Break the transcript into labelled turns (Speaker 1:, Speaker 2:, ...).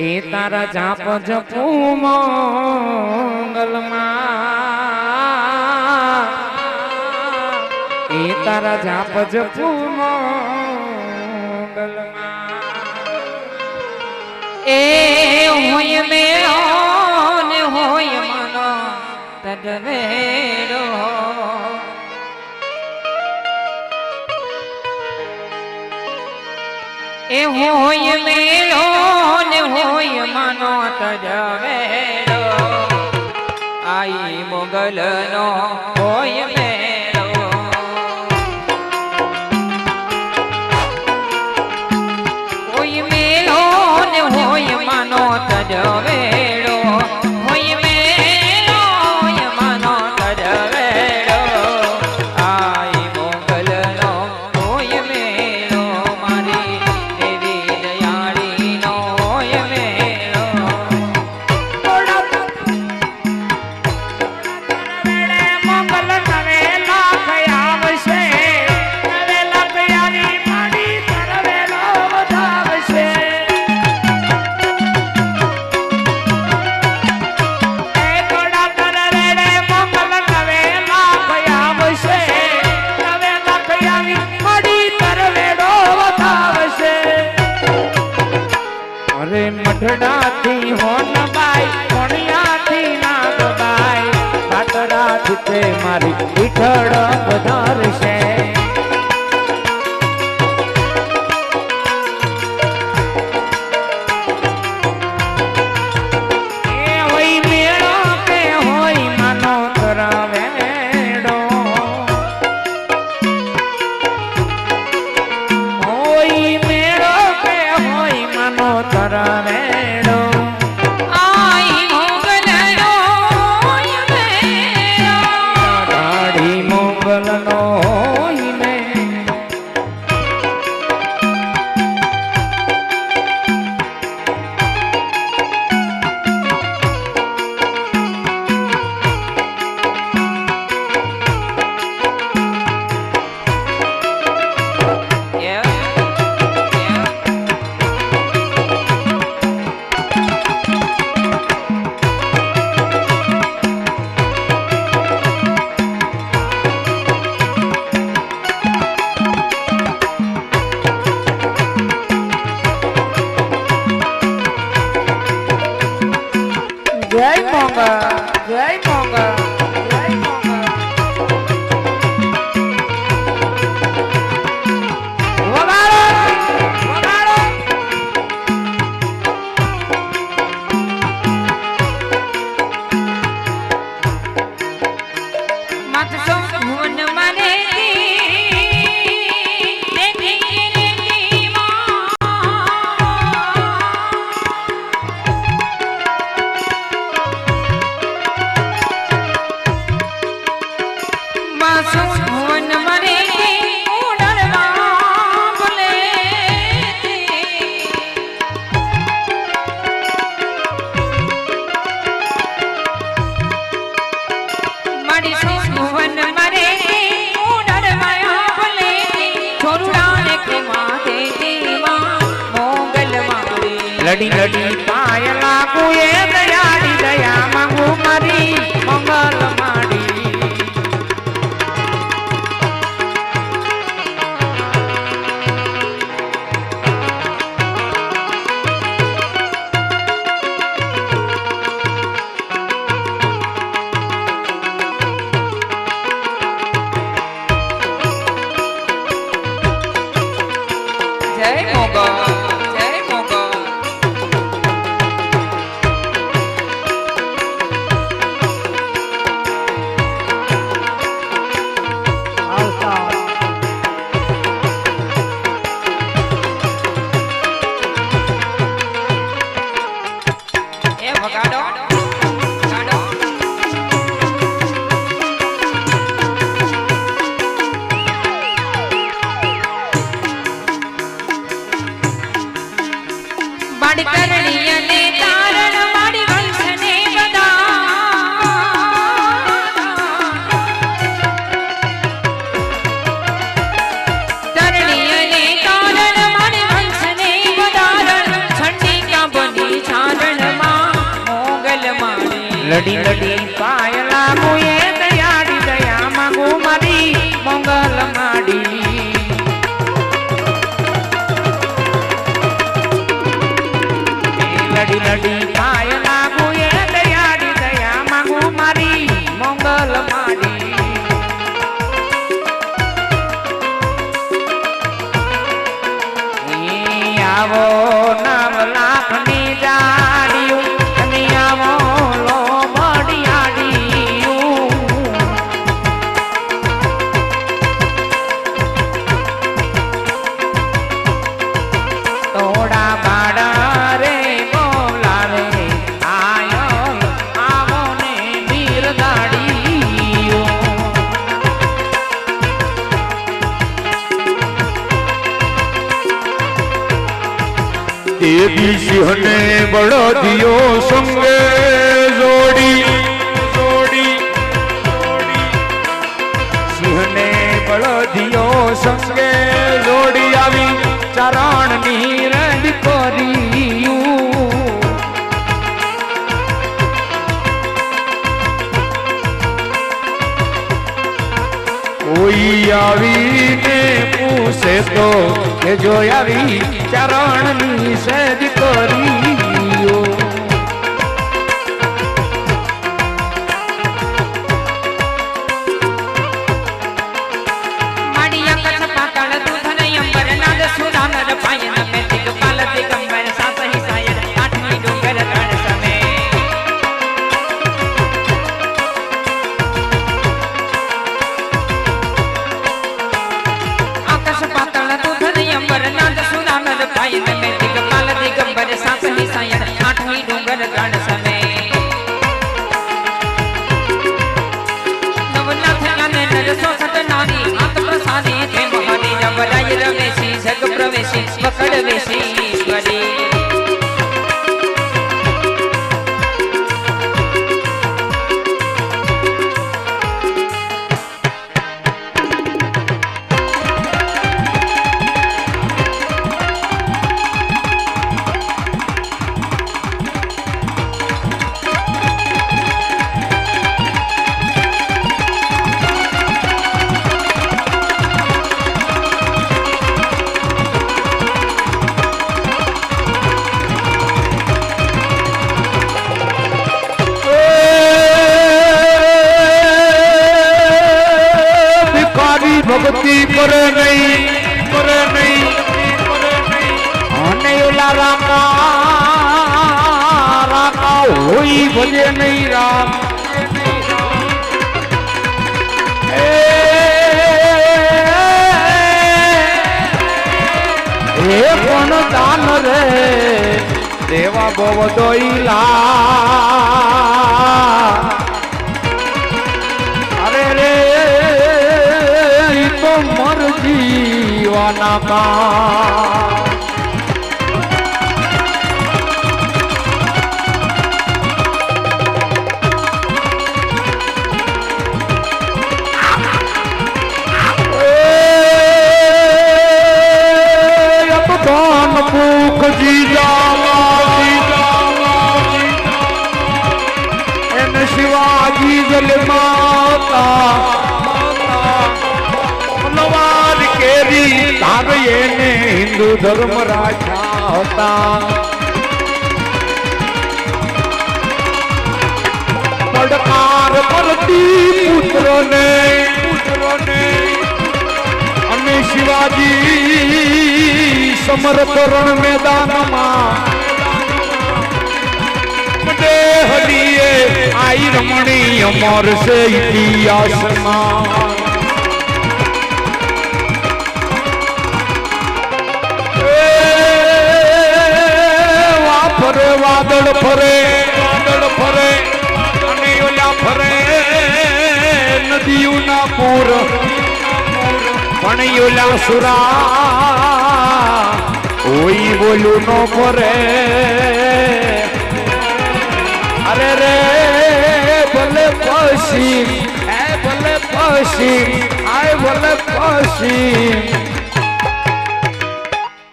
Speaker 1: એ તારા જાપ જપું મંગલમાં. એ તારા જાપ જપું મંગલમાં.
Speaker 2: એ હોય મેળો ને હોય મનો તડવેડો. એ હોય મેળો હોય મનો તડવેડો આઈ મોગલનો હોય મેળો મારી
Speaker 1: પીઠળ વધારશે જય મોગલ જય મોગલ લડી લડી. પાય લાગુ એ દયાળી દયા માંગુ મારી. મંગલ
Speaker 2: પાડકરણી અને તારણ મારી વંશને તારણ મારી વંશને વધારણ. ઠંડી ના બની ચારણમાં
Speaker 1: લડી લડી પાય
Speaker 3: દેવી સિંહને બળદિયો સંગે જોડી. જોડી
Speaker 1: સિંહને બળદિયો સંગે જોડી આવી. ચરણની રજ કર્યું
Speaker 3: કોઈ આવીને પૂછે તો
Speaker 1: કે જો આવી ચરણની સજ કર્યો.
Speaker 3: ભક્તિ કરે નહીં કરે નહીં,
Speaker 1: અને ઓલા રામા રામા હોઈ ભજે નહીં રામ. એ પણ દાન રે, દેવા બહુ દોઈલા. જીવાના કા ધર્મ રાજા હતા. પડકાર કરતી પુત્રને પુત્રને અને શિવાજી સમર્થ મેદાનમાં દેહલીએ આઈ રમણી અમર છે ઇતિહાસમાં. ફરે વાદળ ફરે વાદળ ફરે, અને ઓલા ફરે. નદીઓના પૂર. પણ ઓલા સુરા ઓઈ બોલું નો ફરે. અરે રે, ભલે પછી એ ભલે પછી આય ભલે પશી